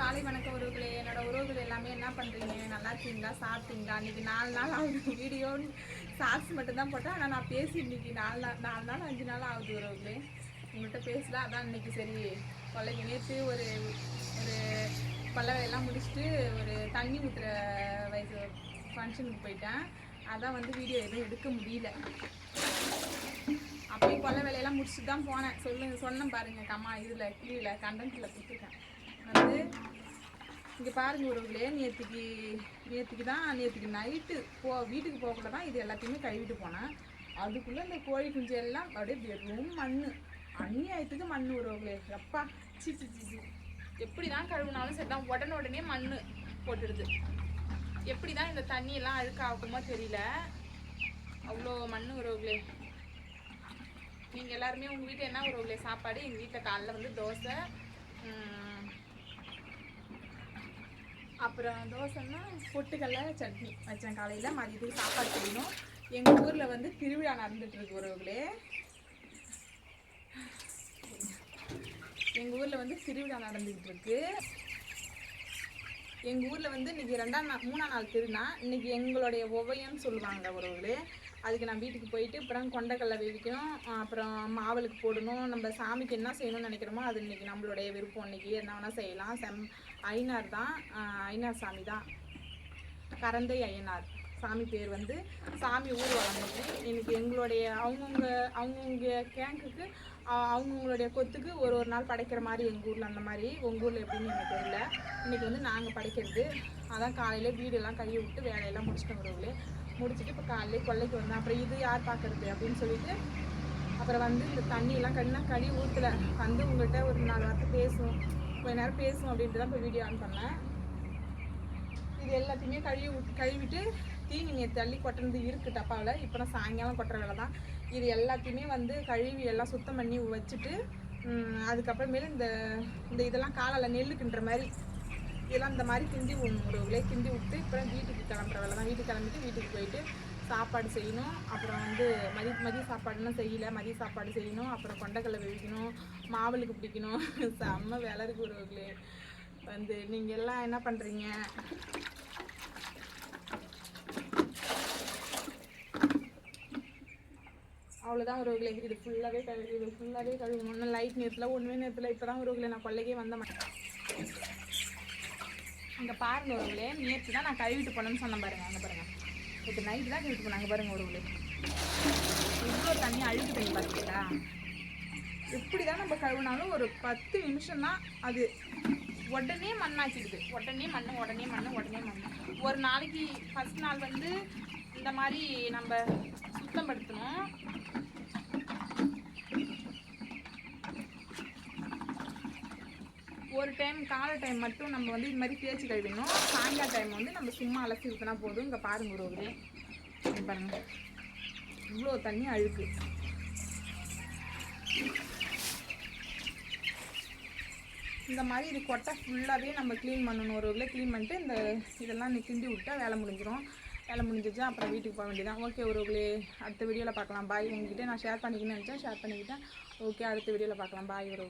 காலை வணக்கம் உறவுகளே என்னோட உறவுகள் எல்லாமே என்ன பண்ணுறீங்க நல்லா இருக்கீங்களா? சாப்பிட்டீங்களா? இன்னைக்கு நாலு நாள் ஆகுது. வீடியோ ஷார்ட்ஸ் மட்டும்தான் போட்டேன். ஆனால் நான் பேசி இன்னைக்கு நாலு நாள் நாலு நாள் அஞ்சு நாள் ஆகுது உறவுகளே. உங்கள்கிட்ட பேசல அதான் இன்னைக்கு சரி. கொள்ளைக்கு நேற்று ஒரு ஒரு பல்லவையெல்லாம் முடிச்சுட்டு ஒரு தண்ணி ஊற்றுற வயசு ஃபங்க்ஷனுக்கு போயிட்டேன். அதான் வந்து வீடியோ எதுவும் எடுக்க முடியல. அப்படியே கொல்ல வேலையெல்லாம் முடிச்சுட்டு தான் போனேன். சொல்லுங்க சொன்னேன் பாருங்க கம்மா இதில் கீழே கண்டென்ட்டில் கொடுத்துருக்கேன் வந்து இங்கே பாருங்கள் உறவுகளே நேற்றுக்கு நேற்றுக்கு தான் நேற்றுக்கு நைட்டு போ வீட்டுக்கு போகக்குள்ள தான் இது எல்லாத்தையுமே கழுவிட்டு போனேன். அதுக்குள்ளே இந்த கோழி குஞ்சு எல்லாம் அப்படியே வெறும் மண் அநியாயத்துக்கு மண் உறவுகளே. எப்பா சி சி சி சி. எப்படி தான் கழுவுனாலும் சரி தான் உடனே உடனே மண் போட்டுடுது. எப்படி தான் இந்த தண்ணியெல்லாம் அழுக்காகுமோ தெரியல. அவ்வளோ மண் உறவுகளே. நீங்கள் எல்லாருமே உங்கள் வீட்டில் என்ன உறவுகளே? சாப்பாடு எங்கள் வீட்டில் காலைல வந்து தோசை அப்புறம் தோசைன்னா பொட்டுக்கடலை சட்னி வச்சேன் காலையில். மதியத்துக்கு சாப்பாடு செய்யணும். எங்கள் ஊரில் வந்து திருவிழா நடந்துட்டு இருக்கு உறவுகளே. எங்கள் ஊரில் வந்து திருவிழா நடந்துகிட்டு இருக்கு. எங்கள் ஊரில் வந்து இன்றைக்கி ரெண்டாம் நாள் மூணாம் நாள் திருநா இன்றைக்கி எங்களுடைய உவையம்னு சொல்லுவாங்க உறவுகளே அதுக்கு நான் வீட்டுக்கு போயிட்டு அப்புறம் கொண்டக்கடலை வேவிக்கணும் அப்புறம் மாவளுக்கு போடணும் நம்ம சாமிக்கு என்ன செய்யணும்னு நினைக்கிறோமோ அது இன்றைக்கி நம்மளுடைய விருப்பம். இன்னைக்கு என்ன வேணால் செய்யலாம். செம் ஐநார் தான் ஆஹ் ஐநார் சாமி தான். கரந்தை ஐயனார். சாமி பேர் வந்து சாமி ஊர்வலம் இன்னைக்கு எங்களுடைய அவங்கவுங்க அவங்கவுங்க கேங்குக்கு அவங்கவுங்களுடைய கொத்துக்கு ஒரு ஒரு நாள் படைக்கிற மாதிரி எங்கள் ஊரில் அந்த மாதிரி உங்கள் ஊரில் எப்படின்னு எனக்கு தெரியல. இன்னைக்கு வந்து நாங்கள் படைக்கிறது. அதான் காலையில் வீடெல்லாம் கையை விட்டு வேலையெல்லாம் முடிச்சுட்டு வருவங்களே முடிச்சுட்டு இப்போ காலையிலே கொல்லைக்கு வந்தேன். அப்புறம் இது யார் பார்க்கறது அப்படின்னு சொல்லிட்டு அப்புறம் வந்து இந்த தண்ணியெல்லாம் கண்ணா கடி ஊற்றுல வந்து உங்கள்கிட்ட ஒரு நாலு வார்த்தை பேசும் கொஞ்ச நேரம் பேசும் அப்படின்ட்டு தான் இப்போ வீடியோ ஆன் பண்ணேன். இது எல்லாத்தையுமே கழுவி கழுவிட்டு தீனி நேற்று தள்ளி கொட்டுறது இருக்கு டப்பாவில் இப்போ நான் சாயங்காலம் கொட்டுற வேலை தான். இது எல்லாத்தையுமே வந்து கழுவி எல்லாம் சுத்தம் பண்ணி வச்சுட்டு ம், அதுக்கப்புறமேல இந்த இந்த இதெல்லாம் காலையில் நெல்லுக்குன்ற மாதிரி இதெல்லாம் இந்த மாதிரி கிண்டி விடுவோங்களே கிண்டி விட்டு இப்போ வீட்டுக்கு கிளம்புற வேலை தான். வீட்டுக்கு கிளம்பிட்டு வீட்டுக்கு போயிட்டு சாப்பாடு செய்யணும். அப்புறம் வந்து மதிய மதிய சாப்பாடுலாம் செய்யல. மதிய சாப்பாடு செய்யணும். அப்புறம் கொண்டைக்கடலை வேவிக்கணும். மாவளுக்கு பிடிக்கணும். செம்ம வேலை இருக்கு உறவுகளே வந்து நீங்கள் எல்லாம் என்ன பண்ணுறீங்க அவ்வளோதான் உறவுகளை இது ஃபுல்லாகவே கழுவி இது ஃபுல்லாகவே கழுவணும் ஒன்றும் லைட் நேரத்தில் ஒன்றுமே நேரத்தில் இப்போ தான் உறவுகளை நான் கொள்ளைக்கே வந்த மாட்டேன் இங்கே பாருங்க உறவுகளே நேற்று தான் நான் கழுவிட்டு போனேன்னு சொன்னேன் பாருங்க அங்கே பாருங்க. இப்போ நைட்டு தான் கழுவிட்டு போனாங்க பாருங்க உறவுகளே. இவ்வளோ தண்ணி அழுக்கு தண்ணி பார்த்தீங்களா எப்படி தான் நம்ம கழுவினாலும் ஒரு பத்து நிமிஷம் தான் அது உடனே மண்ணாக்கிடுது. உடனே மண் உடனே மண் உடனே மண் ஒரு நாளைக்கு ஃபஸ்ட் நாள் வந்து இந்த மாதிரி நம்ம சுத்தப்படுத்தணும் ஒரு டைம் காலை டைம் மட்டும் நம்ம வந்து இது மாதிரி தேய்ச்சி கழுவிடணும். சாயங்கால டைம் வந்து நம்ம சும்மா அலசி ஊற்றினா போதும். இங்கே பாருங்க ஒரு பாருங்க. இவ்வளோ தண்ணி அழுக்கு. இந்த மாதிரி இது கொட்டை ஃபுல்லாகவே நம்ம க்ளீன் பண்ணணும். ஒரு இதில் க்ளீன் பண்ணிட்டு இந்த இதெல்லாம் நீ கிண்டி விட்டா வேலை முடிஞ்சிடும் வேலை முடிஞ்சிச்சு அப்புறம் வீட்டுக்கு போக வேண்டியதான் ஓகே ஒரு அடுத்த வீடியோவில் பார்க்கலாம். பாய் உங்ககிட்ட நான் ஷேர் பண்ணிக்கணும்னு நினச்சேன். ஷேர் பண்ணிக்கிட்டேன். ஓகே அடுத்த வீடியோவில் பார்க்கலாம். பாய் ஒரு